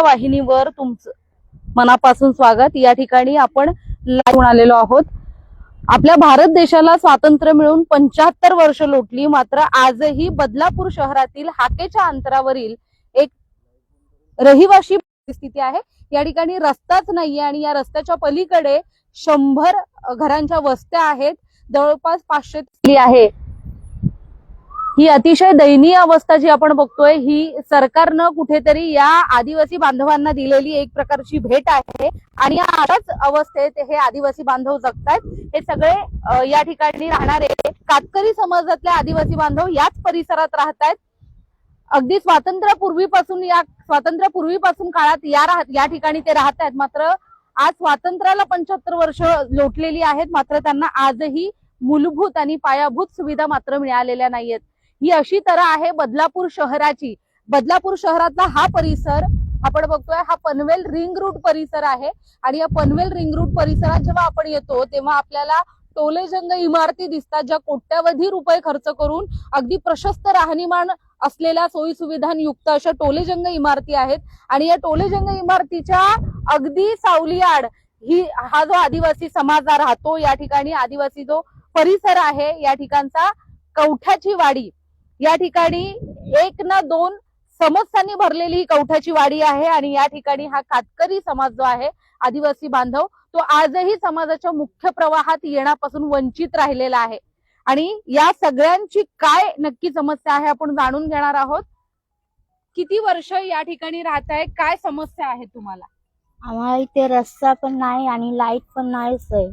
या वाहिनीवर तुमचं मनापासून स्वागत. या ठिकाणी आपण live आलेलो आहोत. आपल्या भारत देशाला स्वातंत्र्य मिळून पंच्याहत्तर वर्ष लोटली. मात्र आजही बदलापूर शहरातील हाकेच्या अंतरावरील एक रहिवाशी परिस्थिती आहे. या ठिकाणी रस्ताच नाहीये आणि या रस्त्याच्या पलीकडे शंभर घरांच्या वस्त्या आहेत. जवळपास पाचशे आहे. ही अतिशय दयनीय अवस्था जी आपण बघतोय ही सरकारनं कुठेतरी या आदिवासी बांधवांना दिलेली एक प्रकारची भेट आहे. आणि या अशाच अवस्थेत हे आदिवासी बांधव जगतायत. हे सगळे या ठिकाणी राहणारे कातकरी समाजातले आदिवासी बांधव याच परिसरात राहतायत. अगदी स्वातंत्र्यापूर्वीपासून या स्वातंत्र्यापूर्वीपासून काळात या राहत या ठिकाणी ते राहत आहेत मात्र आज स्वातंत्र्याला पंच्याहत्तर वर्ष लोटलेली आहेत. मात्र त्यांना आजही मूलभूत आणि पायाभूत सुविधा मात्र मिळालेल्या नाहीयेत. ही अशी तऱ्हा आहे बदलापूर शहराची. बदलापूर शहरातला हा परिसर आपण बघतोय हा पनवेल रिंग रूट परिसर आहे. आणि या पनवेल रिंग रूट परिसरात जेव्हा आपण येतो तेव्हा आपल्याला टोलेजंग इमारती दिसतात ज्या कोट्यावधी रुपये खर्च करून अगदी प्रशस्त राहणीमान असलेल्या सोयी सुविधांयुक्त अशा टोलेजंग इमारती आहेत. आणि या टोलेजंग इमारतीच्या अगदी सावलीआड ही हा जो आदिवासी समाज राहतो या ठिकाणी आदिवासी जो परिसर आहे या ठिकाणचा कवठ्याची वाडी या ठिकाणी एक ना दोन समस्यांनी भरलेली ही कवठ्याची वाडी आहे आणि या ठिकाणी हा कातकरी समाज जो आहे आदिवासी बांधव तो आजही समाजाच्या मुख्य प्रवाहात येण्यापासून वंचित राहिलेला आहे. आणि या सगळ्यांची काय नक्की समस्या आहे आपण जाणून घेणार आहोत. किती वर्ष या ठिकाणी राहताय? काय समस्या आहे तुम्हाला? आम्हाला इथे रस्ता पण नाही आणि लाइट पण नाहीच आहे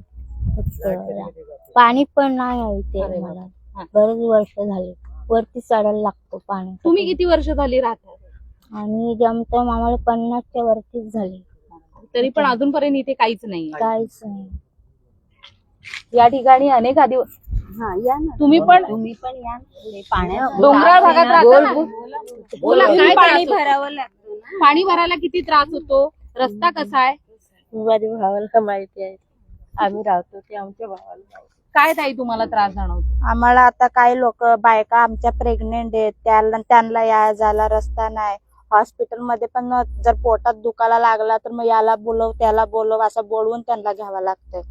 फक्त पाणी पण नाही आहे इथे हा. बरेच वर्ष झाले. वरती चढायला लागतो पाणी तुम्ही किती वर्ष झाली राहताय आणि जमतम आम्हाला पन्नासच्या वरतीच झाले. तरी पण अजूनपर्यंत इथे काहीच नाही. काहीच नाही. या ठिकाणी अनेक आदिवासी हा या ना. तुम्ही पण तुम्ही पण या पाण्यात. डोंगराळ भागात राहता ना? बोला, काय पाणी त्रास होतो? भरावं लागतं पाणी भरायला किती त्रास होतो? रस्ता कसा आहे? माझ्या भावाला माहिती आहे. आम्ही राहतो ते आमच्या भावाला माहिती काय ताई तुम्हाला त्रास जाणवतो? आम्हाला आता काही लोक बायका आमच्या प्रेग्नेंट आहेत. त्याला त्यांना या जायला रस्ता नाही. हॉस्पिटलमध्ये पण जर पोटात दुखायला लागला तर मग याला बोलव त्याला बोलव असं बोलवून त्यांना घ्यावं लागतंय.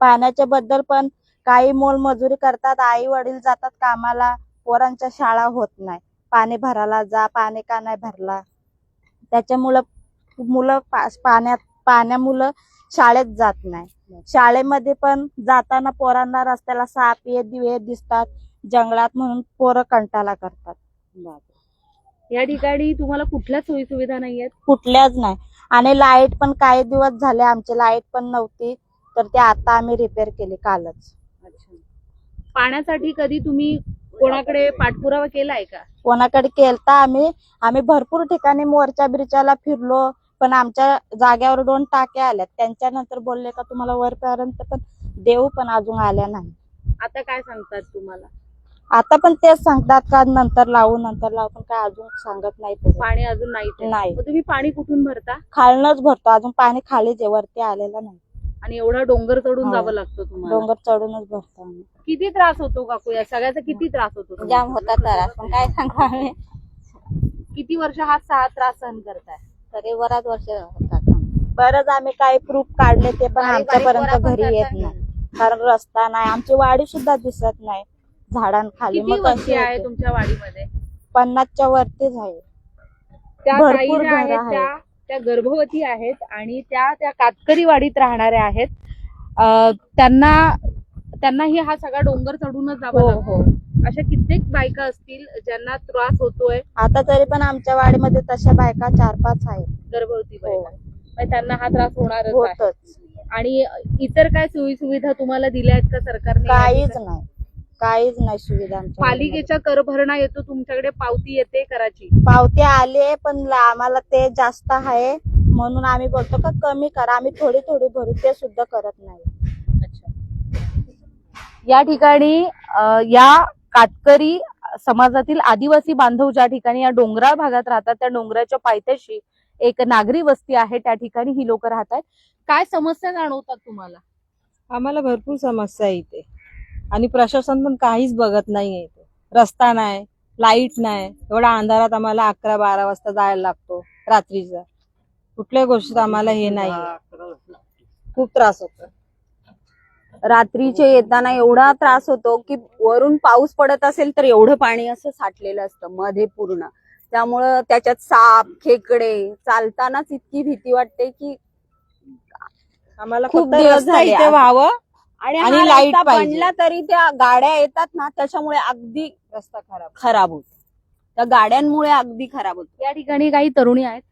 पाण्याच्या बद्दल पण काही मोलमजुरी करतात. आई वडील जातात कामाला. पोरांच्या शाळा होत नाही. पाणी भरायला जा पाणी का नाही भरला? त्याच्यामुळं मुलं पाण्यात पाण्यामुळं शाळेत जात नाही. शाळेमध्ये पण जाताना पोरांना रस्त्याला साप ये दिवे दिसतात. जंगलात म्हणून पोरं कंटाळा करतात. या ठिकाणी तुम्हाला कुठल्या सोयी सुविधा नाहीयेत? कुठल्याच नाही. आणि लाइट पण काही दिवस झाले आमची लाइट पण नव्हती तर ते आता आम्ही रिपेअर केली कालच. पाण्यासाठी कधी तुम्ही कोणाकडे पाठपुरावा केलाय का? कोणाकडे केलता आम्ही? आम्ही भरपूर ठिकाणी मोर्चा बिरच्याला फिरलो पण आमच्या जाग्यावर दोन टाक्या आल्यात. त्यांच्यानंतर बोलले का तुम्हाला वरपर्यंत पण देऊ पण अजून आल्या नाही. आता काय सांगतात तुम्हाला? आता पण तेच सांगतात का नंतर लावू नंतर लावू पण काय अजून सांगत नाही ते. पाणी अजून नाही ते. नाही. मग तुम्ही पाणी कुठून भरता? खालनच भरतो. अजून पाणी खाली जे वरती आलेलं नाही. आणि एवढा डोंगर चढून हो. जावं लागतं तुम्हाला? डोंगर चढूनच भरतो आम्ही. किती त्रास होतो काकू? या सगळ्याचा किती त्रास होतो तुम्हाला? जाम होता त्रास. पण काय सांगू आम्ही? किती वर्ष हा सहा त्रास सहन करताय? तरी बराच वर्ष होतात. बरंच आम्ही काही प्रूफ काढले ते पण आमच्यापर्यंत घरी येत नाही. कारण रस्ता नाही. आमची वाडी सुद्धा दिसत नाही. झाडांखाली किती मग वस्ती आहे? तुमच्या वाडीमध्ये? पन्नासच्या वरतीच आहे. त्या भरपूर ताई ज्या घरं आहेत आहेत. त्या त्या गर्भवती आहेत आणि त्या त्या कातकरी वाडीत राहणाऱ्या आहेत. अं, त्यांना त्यांनाही हा सगळा डोंगर चढूनच जावं हो लागतो. हो. अशा कित्येक बायका असतील ज्यांना त्रास होतोय. आता तरी पण आमच्या वाडीमध्ये तशा बायका चार पाच आहेत. गर्भवती हो. बायका. मग त्यांना हा त्रास होणारच आहे. होतच. आणि इतर काय सोयी सुविधा तुम्हाला दिल्या आहेत का सरकारने? काहीच नाही. काहीच नाही सुविधा आमच्या वाडीमध्ये. पालिकेचा कर भरणा येतो तुमच्याकडे पावती येते कराची पावते आले पण ला- आम्हाला ते जास्त आहे. म्हणून आम्ही बोलतो का कमी करा. आम्ही थोडी थोडी भरू ते सुद्धा करत नाही. या ठिकाणी अ, या कातकरी समाजातील आदिवासी बांधव ज्या ठिकाणी या डोंगराळ भागात राहतात त्या डोंगराच्या पायथ्याशी एक नागरी वस्ती आहे त्या ठिकाणी ही लोक राहतात. काय समस्या जाणवतात तुम्हाला? आम्हाला भरपूर समस्या इथे. आणि प्रशासन पण काहीच बघत नाहीये इथे. रस्ता नाही लाइट नाही एवढा अंधारात आम्हाला अकरा बारा वाजता जायला लागतो रात्रीचा. कुठल्याही गोष्टीत आम्हाला हे नाही खूप त्रास होतो. रात्रीचे येताना एवढा त्रास होतो की वरून पाऊस पडत असेल तर एवढं पाणी असं साठलेलं असतं मध्ये पूर्ण. त्यामुळं त्याच्यात साप खेकडे चालतानाच इतकी भीती वाटते की आम्हाला खूप दिवस झाले. व्हावं आणि पाहिजे. बनला तरी त्या गाड्या येतात ना त्याच्यामुळे अगदी रस्ता खराब खराब होत. त्या गाड्यांमुळे अगदी खराब होत. या ठिकाणी काही तरुणी आहेत.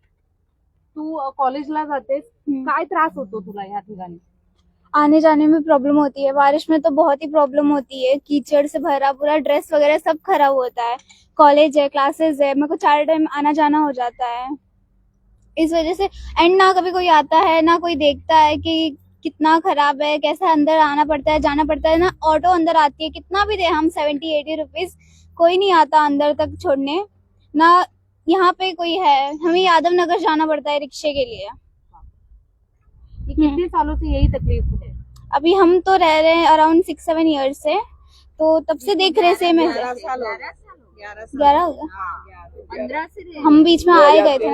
तू कॉलेजला जातेस. काय त्रास होतो तुला या ठिकाणी? आने जाने में प्रॉब्लम होती है। बारिश में तो बहुत ही प्रॉब्लम होती है कीचड़ से भरा पूरा ड्रेस वगैरह सब खराब होता है। कॉलेज है क्लासेस है, मेरे को चार टाइम आना जाना हो जाता है। इस वजह से एंड ना कभी कोई आता है, ना कोई देखता है कि कितना खराब है, कैसे अंदर आना पड़ता है, जाना पड़ता है, ना ऑटो अंदर आती है। कितना भी दे हम सेवेंटी एटी रुपीज़ कोई नहीं आता अंदर तक छोड़ने। ना यहाँ पे कोई है, हमें यादव नगर जाना पड़ता है रिक्शे के लिए। कितने सालों से यही तकलीफ़ है अभी हम तो रह रहे हैं अराउंड सिक्स सेवन ईयर्स से तो तब से देख रहे सेम है ग्यारह हो गया हम बीच में आए गए थे।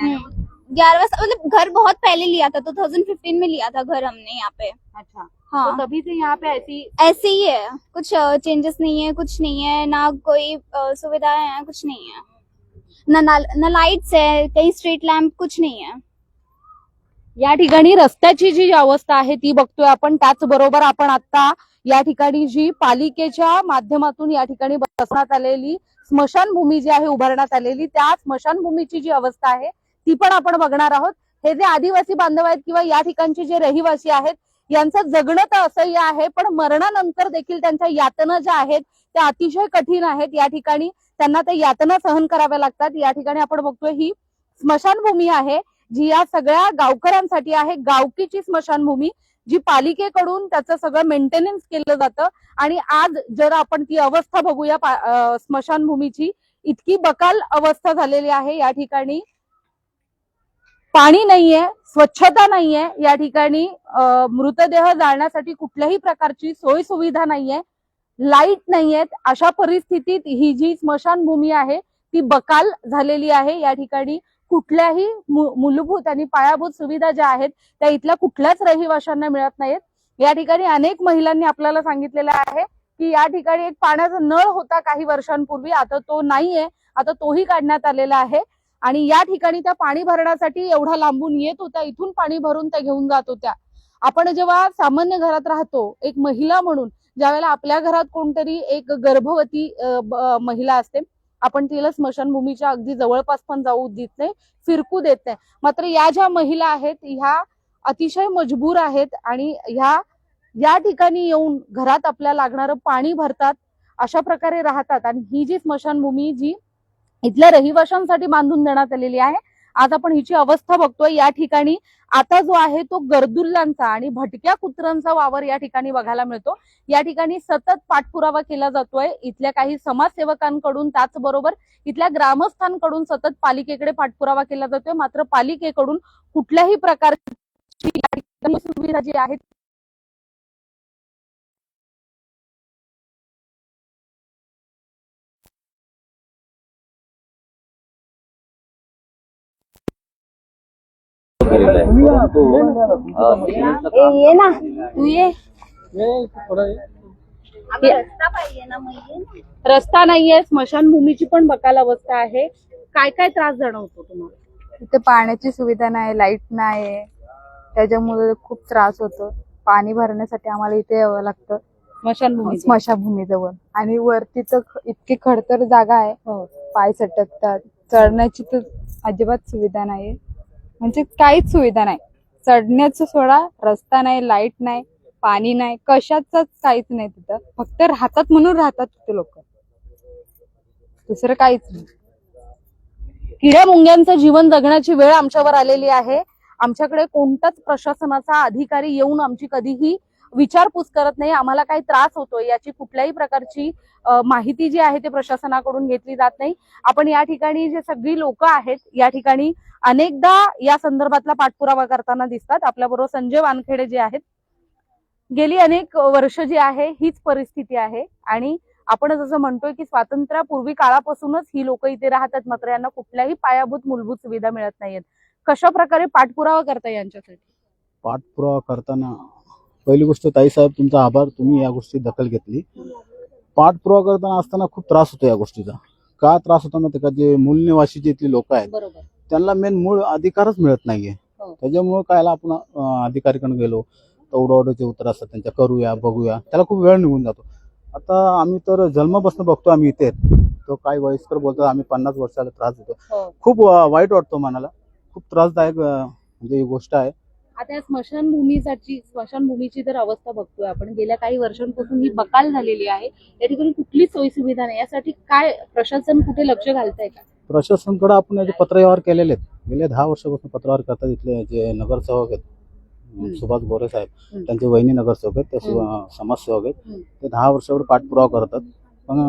हम्म, ग्यारहवा सा- मतलब घर बहुत पहले लिया था 2015 में लिया था घर हमने यहाँ पे। अच्छा हाँ। तो तभी से यहाँ पे ऐसी ऐसे ही है। कुछ चेंजेस नहीं है कुछ नहीं है ना कोई सुविधाएँ हैं कुछ नहीं है। ना ना, ना लाइट्स है कहीं स्ट्रीट लैम्प कुछ नहीं है। या ठिकाणी रस्त्याची जी अवस्था आहे ती बघतोय आपण. त्याचबरोबर आपण आता या ठिकाणी जी पालिकेच्या माध्यमातून या ठिकाणी बसण्यात आलेली स्मशानभूमी जी आहे उभारण्यात आलेली त्या स्मशानभूमीची जी अवस्था आहे ती पण आपण बघणार आहोत. हे जे आदिवासी बांधव आहेत किंवा या ठिकाणचे जे रहिवासी आहेत यांचं जगणं तर असह्य आहे पण मरणानंतर देखील त्यांच्या यातना ज्या आहेत त्या अतिशय कठीण आहेत. या ठिकाणी त्यांना त्या यातना सहन कराव्या लागतात. या ठिकाणी आपण बघतोय ही स्मशानभूमी आहे. जी या सगळ्या गावकऱ्यांसाठी आहे गावकीची स्मशानभूमी जी पालिकेकडून त्याचं सगळं मेंटेनन्स केलं जातं. आणि आज जर आपण ती अवस्था बघूया स्मशानभूमीची इतकी बकाल अवस्था झालेली आहे या ठिकाणी. पाणी नाहीये स्वच्छता नाहीये या ठिकाणी. मृतदेह जाळण्यासाठी कुठल्याही प्रकारची सोय सुविधा नाहीये. लाइट नाहीयेत. अशा परिस्थितीत ही जी स्मशानभूमी आहे ती बकाल झालेली आहे या ठिकाणी. कुठल्याही मूलभूत आणि पायाभूत सुविधा ज्या आहेत त्या इथल्या कुठल्याच रहिवाशांना मिळत नाहीत. या ठिकाणी अनेक महिलांनी आपल्याला सांगितलेलं आहे की या ठिकाणी एक पाण्याचा नळ होता काही वर्षांपूर्वी. आता तो नाहीये. आता तोही काढण्यात आलेला आहे. आणि या ठिकाणी त्या पाणी भरण्यासाठी एवढा लांबून येत होत्या. इथून पाणी भरून त्या घेऊन जात होत्या. आपण जेव्हा सामान्य घरात राहतो एक महिला म्हणून ज्यावेळेला आपल्या घरात कोणतरी एक गर्भवती महिला असते आपण तिला स्मशानभूमीच्या अगदी जवळपास पण जाऊ देत नाही फिरकू देत नाही. मात्र या ज्या महिला आहेत ह्या अतिशय मजबूर आहेत आणि ह्या या ठिकाणी येऊन घरात आपल्या लागणारं पाणी भरतात अशा प्रकारे राहतात. आणि ही जी स्मशानभूमी जी इथल्या रहिवाशांसाठी बांधून देण्यात आलेली आहे आज आपण हिची अवस्था बघतोय या ठिकाणी आता जो आहे तो गर्दुल्लांचा आणि भटक्या कुत्र्यांचा वावर या ठिकाणी बघायला मिळतो. या ठिकाणी सतत पाठपुरावा केला जातोय. इथल्या काही समाजसेवकांकडून त्याचबरोबर इथल्या ग्रामस्थांकडून सतत पालिकेकडे पाठपुरावा केला जातोय. मात्र पालिकेकडून कुठल्याही प्रकारची सुविधा जी आहे ये ना. तू ये. रस्ता पाहिजे ना ये. रस्ता नाहीये स्मशानभूमीची पण बकाल अवस्था आहे. काय काय त्रास जाणवतो तुम्हाला? इथे पाण्याची सुविधा नाही लाइट नाही. त्याच्यामुळे खूप त्रास होतो. पाणी भरण्यासाठी आम्हाला इथे यावं लागतं. स्मशानभूमी स्मशानभूमीजवळ. आणि वरती तर इतकी खडतर जागा आहे. हो. पाय सटकतात. चढण्याची तर अजिबात सुविधा नाही म्हणजे काहीच सुविधा नाही. चढण्याचं सोडा रस्ता नाही लाइट नाही पाणी नाही कशाच काहीच नाही तिथं. फक्त राहतात म्हणून राहतात तिथे लोक. दुसरं काहीच नाही. किड्या मुंग्यांचं जीवन जगण्याची वेळ आमच्यावर आलेली आहे. आमच्याकडे कोणताच प्रशासनाचा अधिकारी येऊन आमची कधीही विचारपूस करत नाही आम्हाला काही त्रास होतोय याची कुठल्याही प्रकारची माहिती जी आहे ते प्रशासनाकडून घेतली जात नाही. आपण या ठिकाणी जे सगळी लोक आहेत या ठिकाणी अनेकदा या संदर्भातला पाठपुरावा करताना दिसतात. आपल्याबरोबर संजय वानखेडे जे आहेत गेली अनेक वर्ष जी आहे हीच परिस्थिती आहे. आणि आपण जसं म्हणतोय की स्वातंत्र्यापूर्वी काळापासूनच ही लोक इथे राहतात मात्र यांना कुठल्याही पायाभूत मूलभूत सुविधा मिळत नाहीयेत. कशा प्रकारे पाठपुरावा करता यांच्यासाठी? पाठपुरावा करताना पहिली गोष्ट ताईसाहेब तुमचा आभार. तुम्ही या गोष्टी दखल घेतली. पाठपुरावा करताना असताना खूप त्रास होतो या गोष्टीचा. का त्रास होतो माहिती का जे मूल निवासी जे इथली लोक आहेत त्यांना मेन मूळ अधिकारच मिळत नाहीये. हो. त्याच्यामुळे कायला आपण अधिकारीकडे गेलो उडवडाचे उत्तर असतात त्यांच्या करूया बघूया. त्याला खूप वेळ निघून जातो. आता आम्ही तर जन्मापासून बघतो आम्ही इथे. तो काय वयस्कर बोलतात आम्ही पन्नास वर्षाला त्रास हो. होतो खूप वाईट वाटतो मनाला. खूप त्रासदायक म्हणजे ही गोष्ट आहे. आता या स्मशानभूमीसाठी स्मशानभूमीची जर अवस्था बघतोय आपण गेल्या काही वर्षांपासून ही बकाल झालेली आहे. या ठिकाणी कुठलीच सोयी सुविधा नाही. यासाठी काय प्रशासन कुठे लक्ष घालतंय का? प्रशासनाकडे आपण याचे पत्रव्यवहार केलेले आहेत. गेल्या दहा वर्षापासून पत्रव्यवहार करतात इथले जे नगरसेवक आहेत. सुभाष गोरे साहेब. त्यांचे वहिनी नगरसेवक आहेत. ते सु- समाजसेवक आहेत. ते दहा वर्षावर पाठपुरावा करतात. पण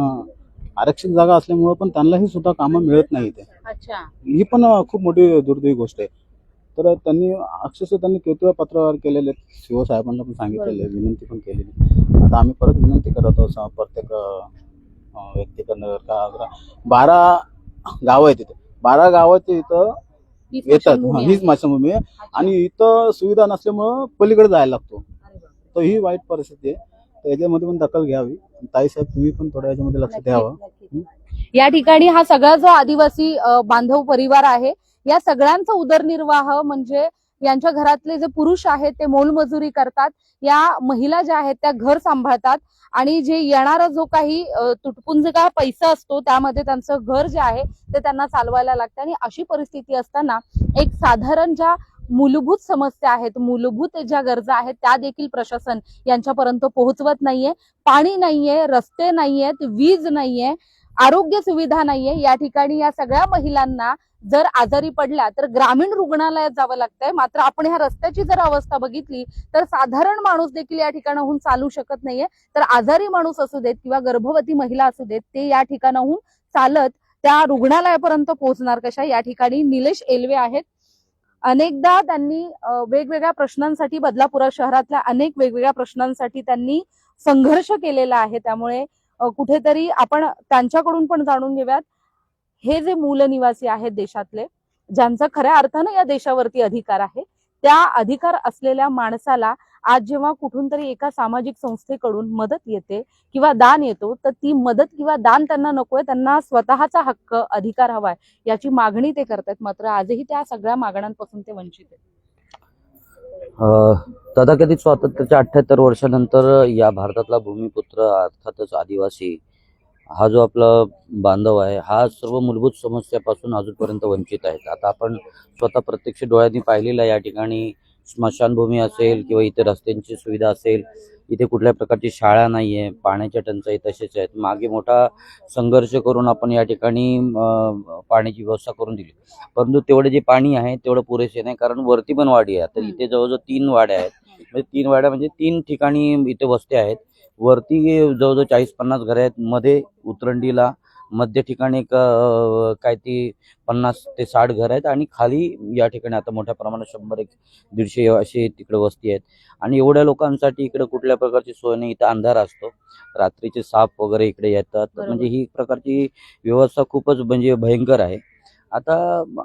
आरक्षित जागा असल्यामुळे पण त्यांनाही सुद्धा कामं मिळत नाही अच्छा. ही पण खूप मोठी दुर्दैवी गोष्ट आहे. तर त्यांनी अक्षरशः त्यांनी किती वेळा पत्रव्यवहार केलेले आहेत. सीओ साहेबांना पण सांगितलेले आहे, विनंती पण केलेली आता आम्ही परत विनंती करत आहोत प्रत्येक व्यक्तीकडनं का बारा गावं आहेत तिथे बारा गावाचे इथं येतात. हीच आहे. स्मशानभूमी आहे. आणि इथं सुविधा नसल्यामुळं पलीकडे जायला लागतो. तर ही वाईट परिस्थिती आहे. तर याच्यामध्ये पण दखल घ्यावी. ताई साहेब तुम्ही पण थोड्या याच्यामध्ये लक्ष द्यावं. या ठिकाणी हा सगळा जो आदिवासी बांधव परिवार आहे या सगळ्यांचा उदरनिर्वाह म्हणजे यांच्या घरातले जे पुरुष आहेत ते मोलमजुरी करतात या महिला ज्या आहेत त्या घर सांभाळतात आणि जे येणारा जो काही तुटपुंजका पैसा असतो त्यामध्ये त्यांचं घर जे आहे ते त्यांना चालवायला लागतं आणि अशी परिस्थिती असताना एक साधारण ज्या मूलभूत समस्या आहेत मूलभूत ज्या गरजा आहेत त्या देखील प्रशासन यांच्यापर्यंत पोहोचवत नाहीये. पाणी नाहीये रस्ते नाहीयेत वीज नाहीये आरोग्य सुविधा नाहीये. या ठिकाणी या सगळ्या महिलांना जर आजारी पडला तर ग्रामीण रुग्णालयात जावं लागतंय. मात्र आपण ह्या रस्त्याची जर अवस्था बघितली तर साधारण माणूस देखील या ठिकाणाहून चालू शकत नाहीये. तर आजारी माणूस असू देत किंवा गर्भवती महिला असू देत ते या ठिकाणाहून चालत त्या रुग्णालयापर्यंत पोहोचणार कशा? या ठिकाणी निलेश एल्वे आहेत. अनेकदा त्यांनी वेगवेगळ्या प्रश्नांसाठी बदलापुरा शहरातल्या अनेक वेगवेगळ्या प्रश्नांसाठी त्यांनी संघर्ष केलेला आहे. त्यामुळे कुठेतरी आपण त्यांच्याकडून पण जाणून घेऊयात. हे जे मूलनिवासी आहेत देशातले ज्यांचा खऱ्या अर्थानं या देशावरती अधिकार आहे त्या अधिकार असलेल्या माणसाला आज जेव्हा कुठून तरी एका सामाजिक संस्थेकडून मदत येते किंवा दान येतो तर ती मदत किंवा दान त्यांना नकोय त्यांना स्वतःचा हक्क अधिकार हवाय याची मागणी ते करतात. मात्र आजही त्या सगळ्या मागण्यांपासून ते वंचित आहेत. अ, तथाकथित स्वातंत्र्याच्या अठ्ठ्याहत्तर वर्षानंतर या भारतातला भूमिपुत्र अर्थातच आदिवासी हा जो आपला बांधव आहे हा सर्व मूलभूत समस्यापासून अजूनपर्यंत वंचित आहेत. आता आपण स्वतः प्रत्यक्ष डोळ्यांनी पाहिलेलं आहे या ठिकाणी स्मशानभूमी असेल किंवा इथे रस्त्यांची सुविधा असेल इथे कुठल्या प्रकारची शाळा नाही आहे पाण्याच्या टंचाई तसेच आहेत. मागे मोठा संघर्ष करून आपण या ठिकाणी पाण्याची व्यवस्था करून दिली. परंतु तेवढे जे पाणी आहे तेवढं पुरेसे नाही कारण वरती पण वाडी आहे. तर. इथे जवळजवळ तीन वाड्या आहेत. म्हणजे तीन वाड्या म्हणजे तीन ठिकाणी इथे वस्त्या आहेत. वरती जवळजवळ चाळीस पन्नास घर आहेत. मध्ये उतरंडीला मध्य ठिकाणी एक काय ती पन्नास ते साठ घर आहेत आणि खाली या ठिकाणी आता मोठ्या प्रमाणात शंभर एक दीडशे अशी तिकडे वस्ती आहेत. आणि एवढ्या लोकांसाठी इकडे कुठल्या प्रकारची सोय नाही इथं अंधार असतो. रात्रीचे साप वगैरे इकडे येतात. म्हणजे ही प्रकारची व्यवस्था खूपच म्हणजे भयंकर आहे. आता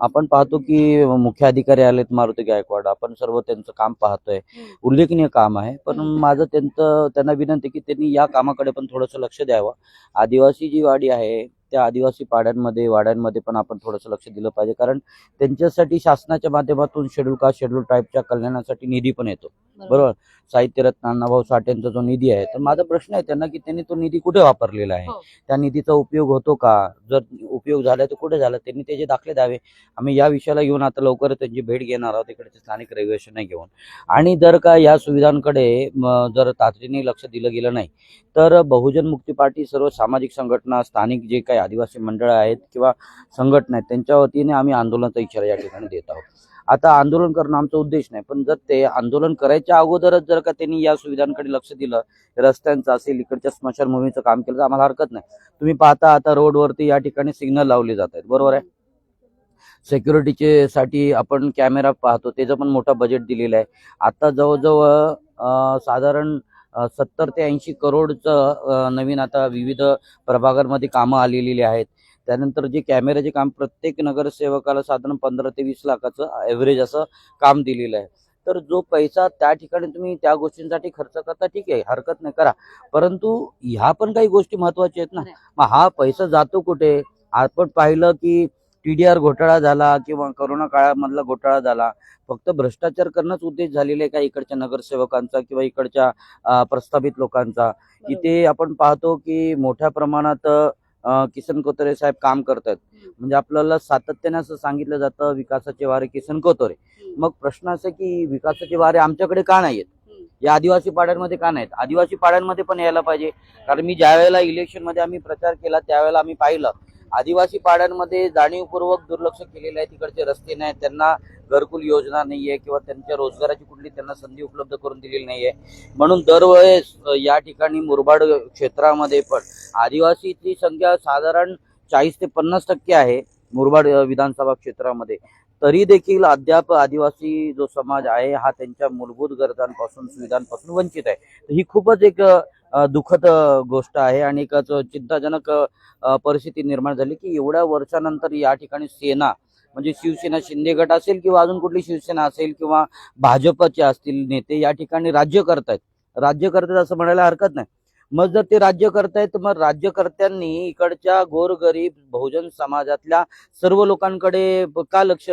आपण पाहतो की मुख्य अधिकारी आलेत मारुती गायकवाड. आपण सर्व त्यांचं काम पाहतोय. उल्लेखनीय काम आहे. पण. माझं त्यांचं त्यांना विनंती की त्यांनी या कामाकडे पण थोडंसं लक्ष द्यावं. आदिवासी जी वाडी आहे त्या आदिवासी पाड्यांमध्ये वाड्यांमध्ये पण आपण थोडंसं लक्ष दिलं पाहिजे. कारण त्यांच्यासाठी शासनाच्या माध्यमातून शेड्यूल कास्ट शेड्यूल ट्राईबच्या कल्याणासाठी निधी पण येतो. बरोबर. साहित्यरत्न अण्णाभाऊ साठेंचा जो निधी आहे तर माझा प्रश्न आहे त्यांना की त्यांनी तो निधी कुठे वापरलेला आहे? हो. त्या निधीचा उपयोग होतो का? जर उपयोग झाला तर कुठे झाला? त्यांनी त्याचे दाखले द्यावे. आम्ही या विषयाला घेऊन आता लवकरच त्यांची भेट घेणार आहोत इकडचे स्थानिक रहिवाशांना घेऊन. आणि जर का या सुविधांकडे जर तातडीने लक्ष दिलं गेलं नाही तर बहुजन मुक्ती पार्टी सर्व सामाजिक संघटना स्थानिक जे काही आदिवासी मंडळं आहेत किंवा संघटना आहेत त्यांच्या वतीने आम्ही आंदोलनाचा इशारा या ठिकाणी देत आहोत. आता आंदोलन करणं आमचा उद्देश नाही पण जर ते आंदोलन करायच्या अगोदरच जर का त्यांनी या सुविधांकडे लक्ष दिलं रस्त्यांचं असेल इकडच्या स्मशानभूमीचं काम केलं तर आम्हाला हरकत नाही. तुम्ही पाहता आता रोडवरती या ठिकाणी सिग्नल लावले जात आहेत. बरोबर आहे? सिक्युरिटीचे साठी आपण कॅमेरा पाहतो त्याचं पण मोठं बजेट दिलेलं आहे. आता जवळजवळ साधारण सत्तर ते ऐंशी करोडचं नवीन आता विविध प्रभागांमध्ये कामं आलेली आहेत. त्यानंतर जे कॅमेऱ्याचे काम प्रत्येक नगरसेवकाला साधारण पंधरा ते वीस लाखाचं ॲव्हरेज असं काम दिलेलं आहे. तर जो पैसा त्या ठिकाणी तुम्ही त्या गोष्टींसाठी खर्च करता ठीक आहे हरकत नाही करा. परंतु ह्या पण काही गोष्टी महत्त्वाच्या आहेत ना. मग हा पैसा जातो कुठे? आपण पाहिलं की टीडीआर घोटाळा झाला किंवा करोना काळामधला घोटाळा झाला फक्त भ्रष्टाचार करणंच उद्देश झालेला आहे का इकडच्या नगरसेवकांचा किंवा इकडच्या प्रस्थापित लोकांचा? इथे आपण पाहतो की मोठ्या प्रमाणात किसन कोतरे साहेब काम करतात. म्हणजे आपल्याला सातत्याने असं सांगितलं जातं विकासाचे वारे किसन कोतरे. मग प्रश्न असा की विकासाचे वारे आमच्याकडे का नाहीयेत? या आदिवासी पाड्यांमध्ये का नाहीत? आदिवासी पाड्यांमध्ये पण यायला पाहिजे. कारण मी ज्या वेळेला इलेक्शनमध्ये आम्ही प्रचार केला त्यावेळेला आम्ही पाहिलं आदिवासी पाड्यांमध्ये जाणीवपूर्वक दुर्लक्ष केलेलं आहे तिकडचे रस्ते नाही त्यांना घरकुल योजना नाही आहे किंवा त्यांच्या रोजगाराची कुठली त्यांना संधी उपलब्ध करून दिलेली नाही आहे म्हणून दरवेळेस या ठिकाणी मुरबाड क्षेत्रामध्ये पण आदिवासीची संख्या साधारण चाळीस ते पन्नास टक्के आहे मुरबाड विधानसभा क्षेत्रामध्ये. तरी देखील अद्याप आदिवासी जो समाज आहे हा त्यांच्या मूलभूत गरजांपासून सुविधांपासून वंचित आहे. तर ही खूपच एक दुःखद गोष्ट आहे आणि एक चिंताजनक परिस्थिती निर्माण झाली की एवढ्या वर्षानंतर या ठिकाणी सेना म्हणजे शिवसेना शिंदे गट असेल किंवा अजून कुठली शिवसेना असेल किंवा भाजपचे असतील नेते या ठिकाणी राज्य करतायत. राज्य करतायत असं म्हणायला हरकत नाही. मग जर ते राज्य करतायत मग राज्यकर्त्यांनी इकडच्या गोरगरीब बहुजन समाजातल्या सर्व लोकांकडे का लक्ष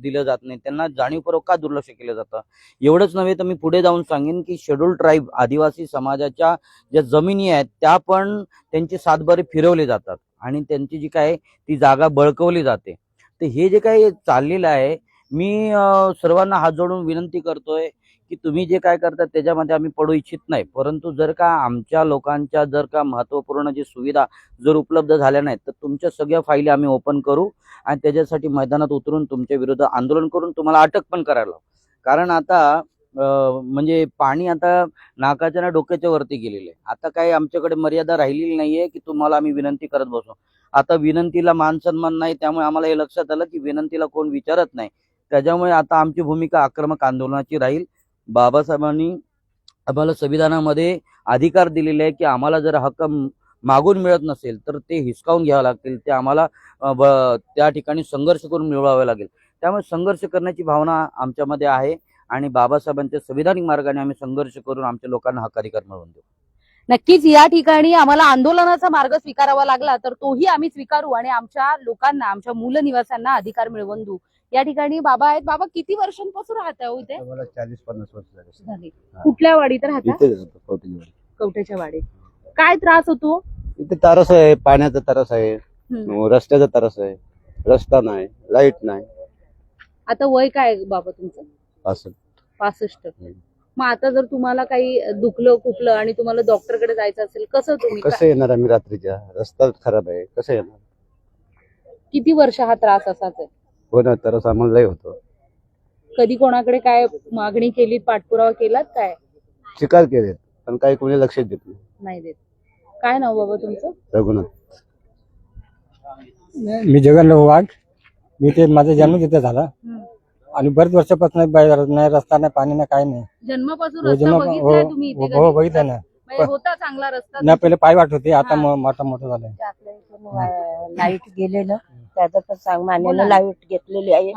दिलं जात नाही? त्यांना जाणीवपूर्वक का दुर्लक्ष केलं जातं? एवढंच नव्हे तर मी पुढे जाऊन सांगेन की शेड्यूल ट्राईब आदिवासी समाजाच्या ज्या जमिनी आहेत त्या पण त्यांचे सातबारे फिरवले जातात आणि त्यांची जी काय ती जागा बळकवली जाते. तर हे जे काही चाललेलं आहे मी सर्वांना हात जोडून विनंती करतोय की तुम्ही जे काय करता त्याच्यामध्ये आम्ही पडू इच्छित नाही. परंतु जर का आमच्या लोकांच्या जर का महत्त्वपूर्ण जी सुविधा जर उपलब्ध झाल्या नाहीत तर तुमच्या सगळ्या फायली आम्ही ओपन करू आणि त्याच्यासाठी मैदानात उतरून तुमच्या विरुद्ध आंदोलन करून तुम्हाला अटक पण करायला कारण आता म्हणजे पाणी आता नाकाच्या ना डोक्याच्या वरती गेलेलं आहे. आता काही आमच्याकडे मर्यादा राहिलेली नाहीये की तुम्हाला आम्ही विनंती करत बसू. आता विनंतीला मान सन्मान नाही त्यामुळे आम्हाला हे लक्षात आलं की विनंतीला कोण विचारत नाही. त्याच्यामुळे आता आमची भूमिका आक्रमक आंदोलनाची राहील. बाबासाहेबांनी आम्हाला संविधानामध्ये अधिकार दिलेले आहे की आम्हाला जर हक्क मागून मिळत नसेल तर ते हिसकावून घ्यावं लागतील. ते आम्हाला त्या ठिकाणी संघर्ष करून मिळवावे लागेल. त्यामुळे संघर्ष करण्याची भावना आमच्यामध्ये आहे आणि बाबासाहेबांच्या संविधानिक मार्गाने आम्ही संघर्ष करून आमच्या लोकांना हक्क अधिकार मिळवून देऊ. नक्कीच या ठिकाणी आम्हाला आंदोलनाचा मार्ग स्वीकारावा लागला तर तोही आम्ही स्वीकारू आणि आमच्या लोकांना आमच्या मूल निवासांना अधिकार मिळवून देऊ. या ठिकाणी बाबा आहेत. बाबा किती वर्षांपासून राहत आहे इथे? मला चाळीस पन्नास वर्ष झाले. झाली. कुठल्या वाडीत राहता? इथे कवठेवाडी. कवठ्याच्या वाडीत. काय त्रास होतो? इथे तरस आहे पाण्याचा तरस आहे हम्म. रस्त्याचा तरस आहे रस्ता नाही लाइट नाही. आता वय काय आहे बाबा तुमचं? असं पासष्ट. मग आता जर तुम्हाला काही दुखलं खुपलं आणि तुम्हाला डॉक्टरकडे जायचं असेल कसं तुम्ही कसं येणार आम्ही रात्रीच्या? रस्ता खराब आहे कसं येणार? किती वर्ष हा त्रास असाच आहे? हो ना तरस आम्हाला लय होतो. कधी कोणाकडे काय मागणी केली पाठपुरावा केलात काय? शिकार केलेत पण काही कोणी लक्ष देत नाही. नाही देत. काय नाव बाबा तुमचं? रघुनाथ. मी जगन्नाथ वाघ. मी ते माझा जन्म तिथे झाला. हम्म. आणि बरेच वर्षापासून बाहेर नाही रस्ता नाही पाणी नाही काय नाही. जन्मापासून हो, रस्ता जन्म- बघितलाय हो, तुम्ही इथे हो, हो, कधी? ना. म्हणजे होता चांगला रस्ता नाही पहिले पाय वाट होते आता हा. म- मोठा मोठा झालाय आपल्या इथून वा- लाइट गेलेलं. त्याचं पण सांग. मान्यानं लाइट घेतलेली आहे.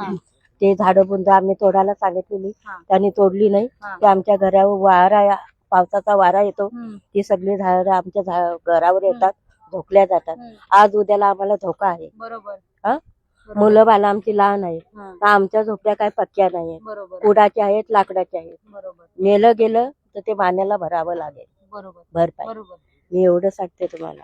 ते झाडं बुंद आम्ही तोडायला सांगितलेली. त्यांनी तोडली नाही. ते आमच्या घरावर वारा पावसाचा वारा येतो. ती सगळी झाडं आमच्या घरावर येतात धोकल्या जातात. आज उद्याला आम्हाला धोका आहे. बरोबर. हा? मुलं बाला आमची लहान आहे. तर आमच्या झोपड्या काय पक्क्या नाही कुडाच्या आहेत लाकडाच्या आहेत. बरोबर. नेलं गेलं तर ते मान्याला भरावं लागेल. बरोबर. भरपाई मी एवढं सांगते तुम्हाला.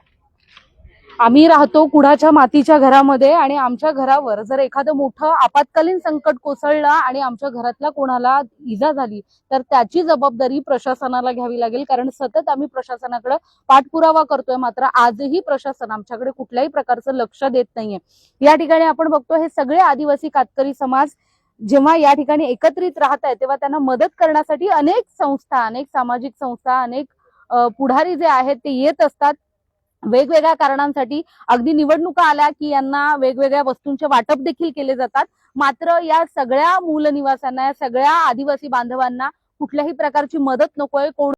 आम्ही राहतो कुडाच्या मातीच्या घरामध्ये आणि आमच्या घरावर जर एखादं मोठं आपत्कालीन संकट कोसळलं आणि आमच्या घरातल्या कोणाला इजा झाली तर त्याची जबाबदारी प्रशासनाला घ्यावी लागेल. कारण सतत आम्ही प्रशासनाकडे पाठपुरावा करतोय. मात्र आजही प्रशासन आमच्याकडे कुठल्याही प्रकारचं लक्ष देत नाहीये. या ठिकाणी आपण बघतो हे सगळे आदिवासी कातकरी समाज जेव्हा या ठिकाणी एकत्रित राहत आहे तेव्हा त्यांना मदत करण्यासाठी अनेक संस्था अनेक सामाजिक संस्था अनेक पुढारी जे आहेत ते येत असतात. वेगवेगळ्या कारणांसाठी अगदी निवडणुका आल्या की यांना वेगवेगळ्या वस्तूंचे वाटप देखील केले जातात. मात्र या सगळ्या मूलनिवासांना या सगळ्या आदिवासी बांधवांना कुठल्याही प्रकारची मदत नकोय. कोण